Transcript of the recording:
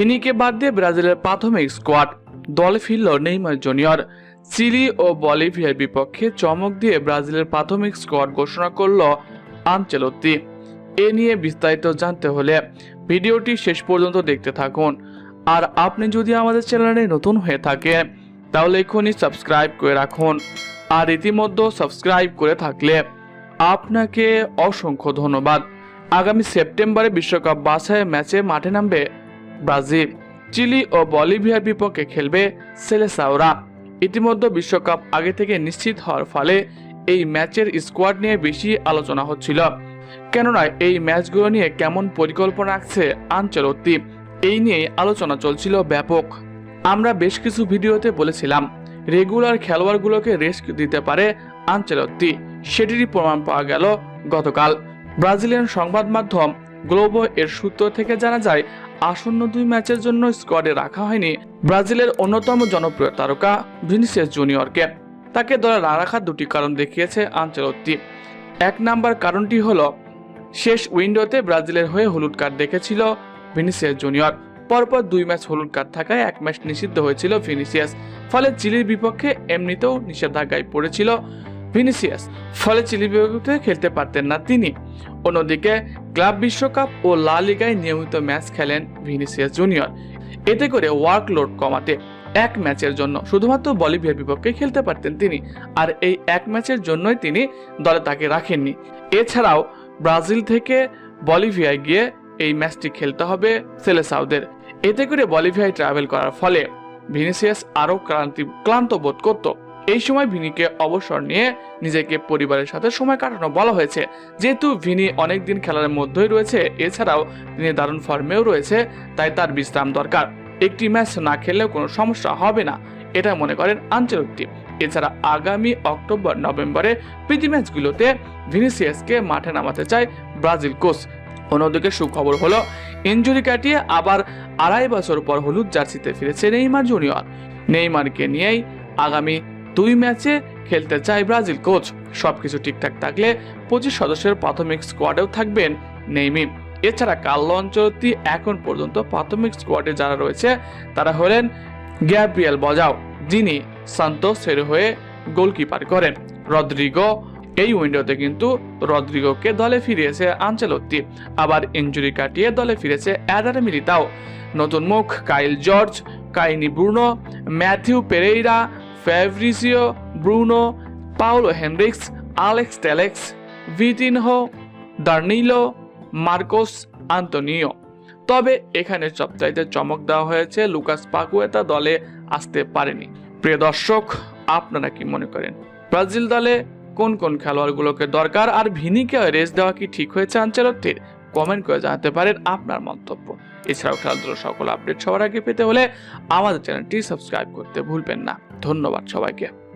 ভিনিকে বাদ দিয়ে ব্রাজিলের প্রাথমিক স্কোয়াড। দলে ফিরল নেইমার জুনিয়র। চিলি ও বলিভিয়ার বিপক্ষে চমক দিয়ে ব্রাজিলের প্রাথমিক স্কোয়াড ঘোষণা করল আনচেলত্তি। এ নিয়ে বিস্তারিত জানতে হলে ভিডিওটি শেষ পর্যন্ত দেখতে থাকুন। আর আপনি যদি আমাদের চ্যানেলে নতুন হয়ে থাকেন তাহলে এখনই সাবস্ক্রাইব করে রাখুন। আর ইতিমধ্যে সাবস্ক্রাইব করে থাকলে আপনাকে অসংখ্য ধন্যবাদ। আগামী সেপ্টেম্বরে বিশ্বকাপ বাছাই ম্যাচে মাঠে নামবে ব্রাজিল, চিলি ও বলিভিয়ার বিপক্ষে খেলবে সেলেসাওরা। ইতিমধ্যে বিশ্বকাপ আগে থেকে নিশ্চিত হওয়ার ফলে এই ম্যাচের স্কোয়াড নিয়ে বেশি আলোচনা হচ্ছিল। কেননা এই ম্যাচগুলো নিয়ে কেমন পরিকল্পনা রাখছে আনচলত্তি, এই নিয়ে আলোচনা চলছিল ব্যাপক। আমরা বেশ কিছু ভিডিওতে বলেছিলাম, রেগুলার খেলোয়াড়গুলোকে রেস্ক দিতে পারে আনচেলত্তি। সেটিরই প্রমাণ পাওয়া গেল গতকাল। ব্রাজিলিয়ান সংবাদ মাধ্যম গ্লোবো এর সূত্র থেকে জানা যায় আসন্ন দুই ম্যাচের জন্য স্কোয়াডে রাখা হয়নি ব্রাজিলের অন্যতম জনপ্রিয় তারকা ভিনিসিয়াস জুনিয়রকে। তাকে দলে না রাখার দুটি কারণ দেখিয়েছে আনচেলত্তি এক নাম্বার কারণটি হলো, শেষ উইন্ডোতে ব্রাজিলের হয়ে হলুদ কার্ড দেখেছিল ভিনিসিয়াস জুনিয়র। পরপর দুই ম্যাচ হলুদ কার্ড থাকায় এক ম্যাচ নিষিদ্ধ হয়েছিল ভিনিসিয়াস। ফলে চিলির বিপক্ষে এমনিতেও নিষেধাজ্ঞায় পড়েছিল ভিনিসিয়াস ফলে চিলি বিপক্ষে খেলতে পারতেন না তিনি। অন্যদিকে ক্লাব বিশ্বকাপ ও লা লিগায় নিয়মিত ম্যাচ খেলেন ভিনিসিয়াস জুনিয়র। এতে করে ওয়ার্কলোড কমাতে এক ম্যাচের জন্য শুধুমাত্র বলিভিয়ার বিপক্ষে খেলতে পারতেন তিনি, আর এই এক ম্যাচের জন্যই তিনি দলে তাকে রাখেননি। এছাড়াও ব্রাজিল থেকে বলিভিয়ায় গিয়ে এই ম্যাচটি খেলতে হবে সেলেসাউদের এতে করে বলিভিয়ায় ট্রাভেল করার ফলে ভিনিসিয়াস আরও ক্লান্তি, ক্লান্ত বোধ করত। এই সময় ভিনিকে অবসর নিয়ে নিজেকে পরিবারের সাথে সময় কাটানো বলা হয়েছে। যেহেতু ভিনি অনেকদিন খেলার মধ্যেই রয়েছে, এছাড়াও তিনি দারুণ ফর্মেও রয়েছে, তাই তার বিশ্রাম দরকার। একটি ম্যাচ না খেললেও কোনো সমস্যা হবে না, এটা মনে করেন আঞ্চলিকটি এছাড়া আগামী অক্টোবর, নভেম্বরে প্রীতি ম্যাচগুলোতে ভিনিসিয়াসকে মাঠে নামাতে চায় ব্রাজিল কোচ। অন্যদিকে সুখবর হলো ইঞ্জুরি কাটিয়ে আবার আড়াই বছর পর হলুদ জার্সিতে ফিরেছে নেইমার জুনিয়র। নেইমারকে নিয়েই আগামী দুই ম্যাচে খেলতে চায় ব্রাজিল কোচ। সবকিছু ঠিকঠাক থাকলে পঁচিশ সদস্যের প্রাথমিক স্কোয়াডেও থাকবেন নেইমি এছাড়া কাল্লো অঞ্চলতি এখন পর্যন্ত প্রাথমিক স্কোয়াডে যারা রয়েছে, তারা হলেন গ্যাব্রিয়েল বজাও, যিনি সান্তোসের হয়ে গোলকিপার করেন। রদ্রিগো এই উইন্ডোতে কিন্তু রদ্রিগোকে দলে ফিরিয়েছে আঞ্চলত্তি আবার ইঞ্জুরি কাটিয়ে দলে ফিরেছে অ্যাডার মিলিতাও। নতুন মুখ কাইল George, কাইনি Bruno, Matthew Pereira Fabricio Bruno Paulo Henrique Alex Telles Vitinho Danilo Marcos Antonio তবে এখানে সবচাইতে চমক দেওয়া হয়েছে লুকাস পাকুয়েতা দলে আসতে পারেনি। প্রিয় দর্শক, আপনারা কি মনে করেন, ব্রাজিল দলে কোন কোন খেলোয়াড়গুলোকে দরকার আর ভিনিকে রেস দেওয়া কি ঠিক হয়েছে আঞ্চলত্বের কমেন্ট করে জানাতে পারেন আপনার মন্তব্য। এছাড়াও খেলাধুলোর সকল আপডেট সবার আগে পেতে হলে আমাদের চ্যানেলটি সাবস্ক্রাইব করতে ভুলবেন না। ধন্যবাদ সবাইকে।